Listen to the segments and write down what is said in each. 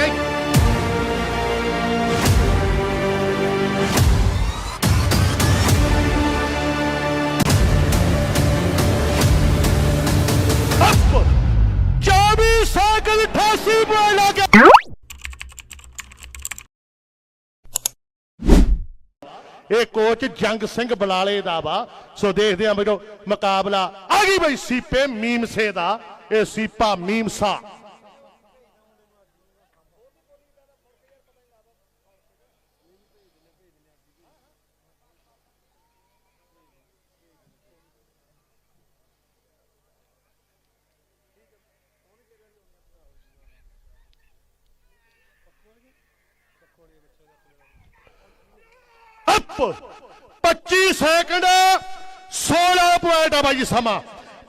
ਗਈ up 24 cycle 88 point ਆ ਇਹ ਕੋਚ ਜੰਗ ਸਿੰਘ ਬਲਾਲੇ ਦਾ ਵਾ। ਸੋ ਦੇਖਦੇ ਆ ਮੇਰੋ ਮੁਕਾਬਲਾ ਆ ਗਈ ਬਈ ਸੀਪੇ ਮੀਮਸੇ ਦਾ। ਇਹ ਸੀਪਾ ਮੀਮਸਾ ਅਪ! 25 ਸੈਕਿੰਡ 16 ਪੁਆਇੰਟ ਆ ਬਾਈ ਸਮਾਂ।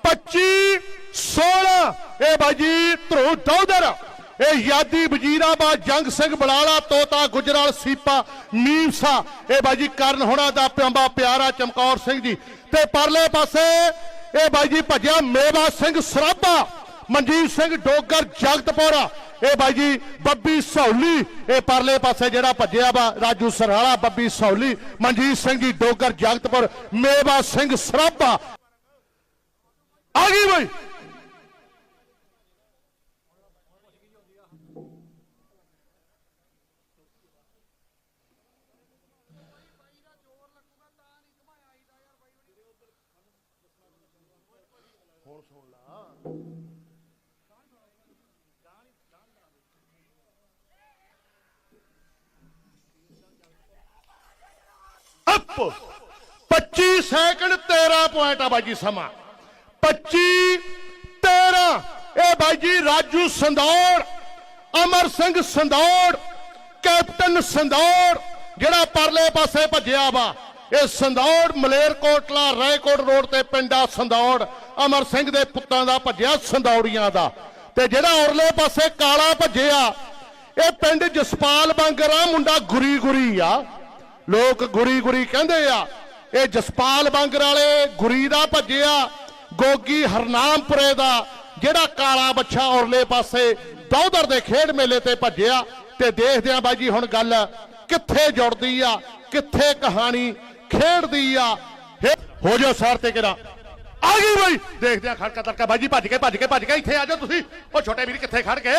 25 16 ਇਹ ਬਾਈ ਧਰੂ ਦੌਦਰ ਇਹ ਯਾਦੀ ਵਜ਼ੀਰਾਬਾਦ ਜੰਗ ਸਿੰਘ ਬਲਾਲਾ, ਤੋਤਾ ਗੁਜਰਾਲ, ਸੀਪਾ, ਨੀਮਸਾ। ਇਹ ਬਾਈ ਜੀ ਕਰਨ ਹੋਣਾ ਦਾ ਪਿਆਂਬਾ ਪਿਆਰਾ ਚਮਕੌਰ ਸਿੰਘ ਜੀ। ਤੇ ਪਰਲੇ ਪਾਸੇ ਇਹ ਬਾਈ ਜੀ ਭੱਜਿਆ ਮੇਵਾ ਸਿੰਘ ਸਰਾਭਾ, ਮਨਜੀਤ ਸਿੰਘ ਡੋਗਰ, ਜਗਤਪੁਰਾ। ਇਹ ਬਾਈ ਜੀ, ਬੱਬੀ ਸੌਲੀ। ਇਹ ਪਰਲੇ ਪਾਸੇ ਜਿਹੜਾ ਭੱਜਿਆ ਵਾ, ਰਾਜੂ ਸਰਹਾਲਾ, ਬੱਬੀ ਸੌਲੀ। ਮਨਜੀਤ ਸਿੰਘ ਜੀ, ਡੋਗਰ ਜਗਤਪੁਰ, ਮੇਵਾ ਸਿੰਘ ਸਰਾਭਾ। ਆ ਗਈ ਬਈ। ਅਪ 25 ਸੈਕਿੰਡ 13 ਪੁਆਇੰਟ ਆ ਬਾਈ ਸਮਾਂ। 25 13 ਇਹ ਬਾਈ ਰਾਜੂ ਸੰਦੌੜ, ਅਮਰ ਸਿੰਘ ਸੰਦੌੜ, ਕੈਪਟਨ ਸੰਦੌੜ, ਜਿਹੜਾ ਪਰਲੇ ਪਾਸੇ ਭੱਜਿਆ ਵਾ, ਇਹ ਸੰਦੌੜ ਮਲੇਰਕੋਟਲਾ ਰਾਏਕੋਟ ਰੋਡ ਤੇ ਪਿੰਡਾ ਸੰਦੌੜ, ਅਮਰ ਸਿੰਘ ਦੇ ਪੁੱਤਾਂ ਦਾ ਭੱਜਿਆ ਸੰਦੌੜੀਆਂ ਦਾ। ਤੇ ਜਿਹੜਾ ਔਰਲੇ ਪਾਸੇ ਕਾਲਾ ਭੱਜਿਆ, ਇਹ ਪਿੰਡ ਜਸਪਾਲ ਬੰਗਰਾ ਮੁੰਡਾ ਗੁਰੀ ਗੁਰੀ ਆ। ਲੋਕ ਗੁਰੀ ਗੁਰੀ ਕਹਿੰਦੇ ਆ, ਇਹ ਜਸਪਾਲ ਬੰਗਰ ਵਾਲੇ ਗੁਰੀ ਦਾ ਭੱਜਿਆ, ਗੋਗੀ ਹਰਨਾਮਪੁਰੇ ਦਾ, ਜਿਹੜਾ ਕਾਲਾ ਬੱਛਾ ਔਰਲੇ ਪਾਸੇ ਦੌਦਰ ਦੇ ਖੇਡ ਮੇਲੇ ਤੇ ਭੱਜਿਆ, ਤੇ ਦੇਖਦੇ ਆ ਬਾਈ ਜੀ ਹੁਣ ਗੱਲ ਕਿੱਥੇ ਜੁੜਦੀ ਆ, ਕਿੱਥੇ ਕਹਾਣੀ ਖੇਡਦੀ ਆ, ਹੋ ਜਾ ਸਾਰ ਤੇ ਕਿਰਾ ਆ ਗਈ ਬਾਈ। ਦੇਖਦੇ ਆ ਖੜਕਾ ਤੜਕਾ, ਬਾਈ ਜੀ ਭੱਜ ਕੇ ਭੱਜ ਕੇ ਭੱਜ ਕੇ ਇੱਥੇ ਆ ਜਾਓ ਤੁਸੀਂ। ਉਹ ਛੋਟੇ ਵੀਰ ਕਿੱਥੇ ਖੜ ਗਏ?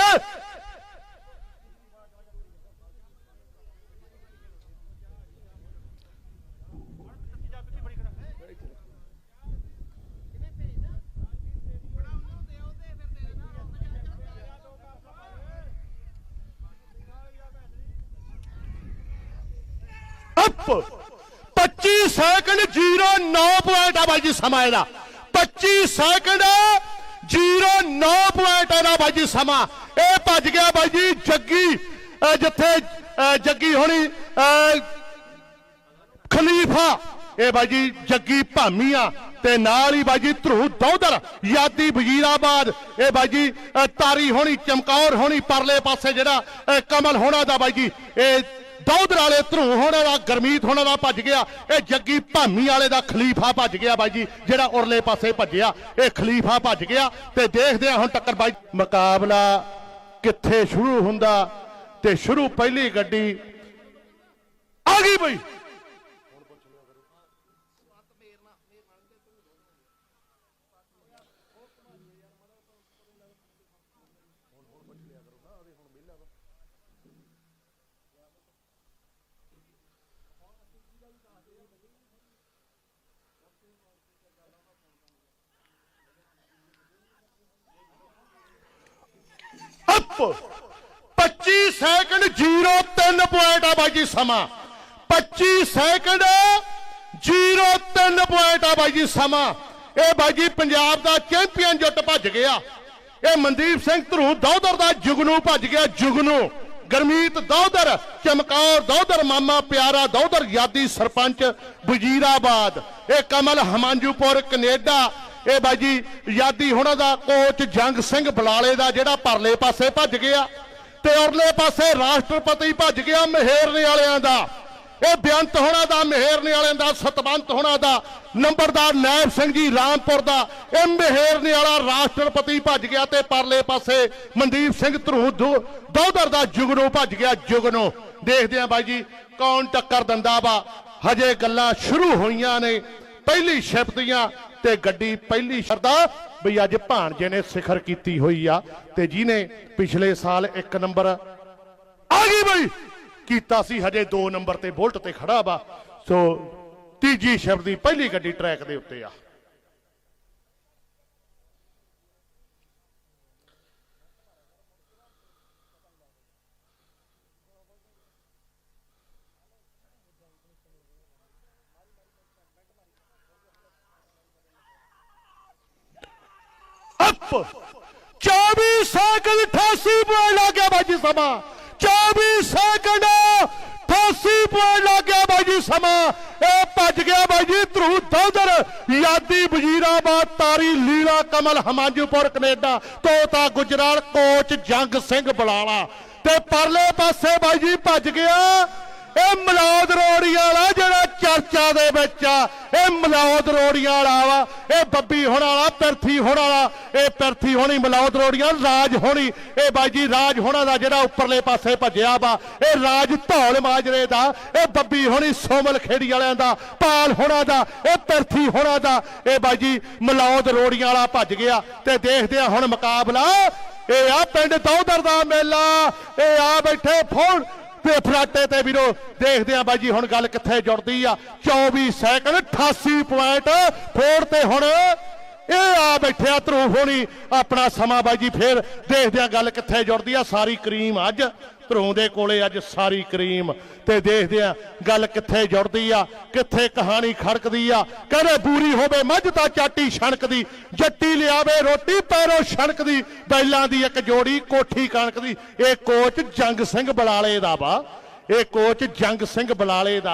25 ਸੈਕਿੰਡ 09 ਪੁਆਇੰਟ ਆ ਬਾਈ ਜੀ ਸਮਾਂ ਇਹਦਾ। 25 ਸੈਕਿੰਡ 09 ਪੁਆਇੰਟ ਇਹਦਾ ਬਾਈ ਜੀ ਸਮਾਂ। ਇਹ ਭੱਜ ਗਿਆ ਬਾਈ ਜੀ ਜੱਗੀ ਅਹ ਜਿੱਥੇ ਜੱਗੀ ਹੋਣੀ ਖਲੀਫਾ। ਇਹ ਬਾਈ ਜੀ ਜੱਗੀ ਭਾਮੀਆਂ ਤੇ ਨਾਲ ਹੀ ਬਾਈ ਜੀ ਧਰੂ ਦੌਦਰ, ਯਾਦੀ ਵਜ਼ੀਰਾਬਾਦ। ਇਹ ਬਾਈ ਜੀ ਤਾਰੀ ਹੋਣੀ, ਚਮਕੌਰ ਹੋਣੀ, ਪਰਲੇ ਪਾਸੇ ਜਿਹੜਾ ਕਮਲ ਹੋਣਾ ਦਾ ਬਾਈ ਜੀ। ਇਹ ਦੌਦਰ ਵਾਲੇ ਧਰੂ ਹੋਣਾ ਦਾ, ਗਰਮੀਤ ਹੋਣਾ ਦਾ ਭੱਜ ਗਿਆ। ਇਹ ਜੱਗੀ ਭਾਮੀ ਵਾਲੇ ਦਾ ਖਲੀਫਾ ਭੱਜ ਗਿਆ ਬਾਈ ਜੀ, ਜਿਹੜਾ ਉਰਲੇ ਪਾਸੇ ਭੱਜਿਆ। ਇਹ ਖਲੀਫਾ ਭੱਜ ਗਿਆ ਤੇ ਦੇਖਦੇ ਆ ਹੁਣ ਟੱਕਰ ਬਾਈ। ਮੁਕਾਬਲਾ ਕਿੱਥੇ ਸ਼ੁਰੂ ਹੁੰਦਾ ਤੇ ਸ਼ੁਰੂ ਪਹਿਲੀ ਗੱਡੀ ਆ ਗਈ ਬਈ। ਅਪ 25 ਸੈਕਿੰਡ 03 ਪੁਆਇੰਟ ਆ ਬਾਈ ਜੀ ਸਮਾਂ। 25 ਸੈਕਿੰਡ 03 ਪੁਆਇੰਟ ਆ ਬਾਈ ਜੀ ਸਮਾਂ। ਇਹ ਬਾਈ ਜੀ ਪੰਜਾਬ ਦਾ ਚੈਂਪੀਅਨ ਜੁੱਟ ਭੱਜ ਗਿਆ। ਇਹ ਮਨਦੀਪ ਸਿੰਘ ਧਰੂ ਦੌਦਰ ਦਾ ਜੁਗਨੂ ਭੱਜ ਗਿਆ, ਜੁਗਨੂ। ਗਰਮੀਤ ਦੌਦਰ, ਚਮਕੌਰ ਦੌਦਰ, ਮਾਮਾ ਪਿਆਰਾ ਦੌਦਰ, ਯਾਦੀ ਸਰਪੰਚ ਵਜੀਰਾਬਾਦ। ਇਹ ਕਮਲ ਹਮਾਂਜੂਪੁਰ, ਕੈਨੇਡਾ। ਇਹ ਬਾਈ ਜੀ, ਯਾਦੀ ਹੁਣਾਂ ਦਾ ਕੋਚ ਜੰਗ ਸਿੰਘ ਬਲਾਲੇ ਦਾ ਜਿਹੜਾ ਪਰਲੇ ਪਾਸੇ ਭੱਜ ਗਿਆ ਤੇ ਉਰਲੇ ਪਾਸੇ ਰਾਸ਼ਟਰਪਤੀ ਭੱਜ ਗਿਆ ਮਹੇਰਨੇ ਵਾਲਿਆਂ ਦਾ। ਇਹ ਬੇਅੰਤ ਹੋਣਾ ਦਾ ਮਹਿਰਨੇ ਵਾਲਿਆਂ ਦਾ, ਸਤਵੰਤ ਹੋਣਾ ਦਾ, ਨੰਬਰਦਾਰ ਨੈਬ ਸਿੰਘ ਜੀ ਰਾਮਪੁਰ ਦਾ, ਇਹ ਮਿਹਰਨੇ ਵਾਲਾ ਰਾਸ਼ਟਰਪਤੀ ਭੱਜ ਗਿਆ ਤੇ ਪਰਲੇ ਪਾਸੇ ਮਨਦੀਪ ਸਿੰਘ ਧਰੂ ਦੋਦਰ ਦਾ ਜੁਗਨੋ ਭੱਜ ਗਿਆ, ਜੁਗਨੋ। ਦੇਖਦੇ ਆ ਬਾਈ ਜੀ, ਕੌਣ ਟੱਕਰ ਦਿੰਦਾ ਵਾ? ਹਜੇ ਗੱਲਾਂ ਸ਼ੁਰੂ ਹੋਈਆਂ ਨੇ, ਪਹਿਲੀ ਸ਼ਿਫਟ ਦੀਆਂ ਤੇ ਗੱਡੀ ਪਹਿਲੀ ਸ਼ਰਦਾ ਵੀ ਅੱਜ ਭਾਣਜੇ ਨੇ ਸਿਖਰ ਕੀਤੀ ਹੋਈ ਆ ਤੇ ਜਿਹਨੇ ਪਿਛਲੇ ਸਾਲ ਇੱਕ ਨੰਬਰ ਆ ਗਈ ਬਈ। ਕੀਤਾ ਸੀ, ਹਜੇ 2 ਨੰਬਰ ਤੇ ਬੁਲਟ ਤੇ ਖੜਾ ਵਾ। ਸੋ ਤੀਜੀ ਸ਼ਬਦ ਦੀ ਪਹਿਲੀ ਗੱਡੀ ਟਰੈਕ ਦੇ ਉੱਤੇ ਆ। ਅਪ! 24 ਸੈਕਿੰਡ 88 ਪੁਆਇੰਟ ਲੱਗ ਗਿਆ ਬਾਜੀ ਸਮਾਂ। 24 ਸੈਕਿੰਡ। 88 ਪੁਆਇੰਟ ਲੱਗ ਗਿਆ ਬਾਜੀ ਸਮਾਂ। ਇਹ ਭੱਜ ਗਿਆ ਬਾਜੀ ਧਰੂ ਦੌਦਰ ਯਾਦੀ ਵਜ਼ੀਰਾਬਾਦ, ਤਾਰੀ ਲੀਲਾ, ਕਮਲ ਹਮਾਂਜੂਪੁਰ, ਕੈਨੇਡਾ। ਤੋਤਾ ਗੁਜਰਾਲ, ਕੋਚ ਜੰਗ ਸਿੰਘ ਬਲਾਲਾ। ਤੇ ਪਰਲੇ ਪਾਸੇ ਬਾਈ ਜੀ ਭੱਜ ਗਿਆ। ਇਹ ਮਲਾਦ ਰੋਡ ਵਾਲਾ ਦੇ ਵਿੱਚ ਆ। ਇਹ ਮਲੌਦ ਰੋੜੀਆਂ ਵਾਲਾ ਵਾ। ਇਹ ਬੱਬੀ ਹੋਣ ਵਾਲਾ, ਪਿਰਥੀ ਹੋਣ ਵਾਲਾ। ਇਹ ਪਿਰਥੀ ਹੋਣੀ, ਮਲੌਦ ਰੋੜੀਆਂ, ਰਾਜ ਹੋਣੀ। ਇਹ ਬਾਜੀ ਰਾਜ ਹੋਣਾ ਦਾ ਜਿਹੜਾ ਉੱਪਰਲੇ ਪਾਸੇ ਭੱਜਿਆ ਵਾ, ਇਹ ਰਾਜ ਧੌਲ ਮਾਜਰੇ ਦਾ। ਇਹ ਬੱਬੀ ਹੋਣੀ, ਸੋਮਲ ਖੇੜੀ ਵਾਲਿਆਂ ਦਾ, ਪਾਲ ਹੋਣਾ ਦਾ, ਇਹ ਪਿਰਥੀ ਹੋਣਾ ਦਾ। ਇਹ ਬਾਜੀ ਮਲੌਦ ਰੋੜੀਆਂ ਵਾਲਾ ਭੱਜ ਗਿਆ ਤੇ ਦੇਖਦੇ ਆ ਹੁਣ ਮੁਕਾਬਲਾ। ਇਹ ਆ ਪਿੰਡ ਦੌਦਰ ਦਾ ਮੇਲਾ। ਇਹ ਆ ਬੈਠੇ ਫੋਨ। ਫਰਾਟੇ ਤੇ ਵੀਰੋ ਦੇਖਦੇ ਆ ਬਾਈ ਜੀ ਹੁਣ ਗੱਲ ਕਿੱਥੇ ਜੁੜਦੀ ਆ। 24 ਸੈਕਿੰਡ 88 ਪੁਆਇੰਟ ਫੋਰ ਤੇ ਹੁਣ ਇਹ ਆ ਬੈਠਿਆ ਧਰੂ ਹੋਣੀ, ਆਪਣਾ ਸਮਾਂ ਬਾਈ ਜੀ ਫੇਰ ਦੇਖਦੇ ਆ ਗੱਲ ਕਿੱਥੇ ਜੁੜਦੀ ਆ? ਸਾਰੀ ਕਰੀਮ ਅੱਜ ਧਰੂ ਦੇ ਕੋਲੇ ਅੱਜ ਸਾਰੀ ਕਰੀਮ। ਤੇ ਦੇਖਦੇ ਆ ਗੱਲ ਕਿੱਥੇ ਜੁੜਦੀ ਆ? ਕਿੱਥੇ ਕਹਾਣੀ ਖੜਕਦੀ ਆ? ਕਹਿੰਦੇ ਬੂਰੀ ਹੋਵੇ ਮੱਝ ਤਾਂ ਚਾਟੀ ਛਣਕਦੀ, ਜੱਟੀ ਲਿਆਵੇ ਰੋਟੀ ਪੈਰੋਂ ਛਣਕਦੀ, ਬੈਲਾਂ ਦੀ ਇੱਕ ਜੋੜੀ ਕੋਠੀ ਕਣਕ ਦੀ। ਇਹ ਕੋਚ ਜੰਗ ਸਿੰਘ ਬਲਾਲੇ ਦਾ ਵਾ। ਇਹ ਕੋਚ ਜੰਗ ਸਿੰਘ ਬਲਾਲੇ ਦਾ।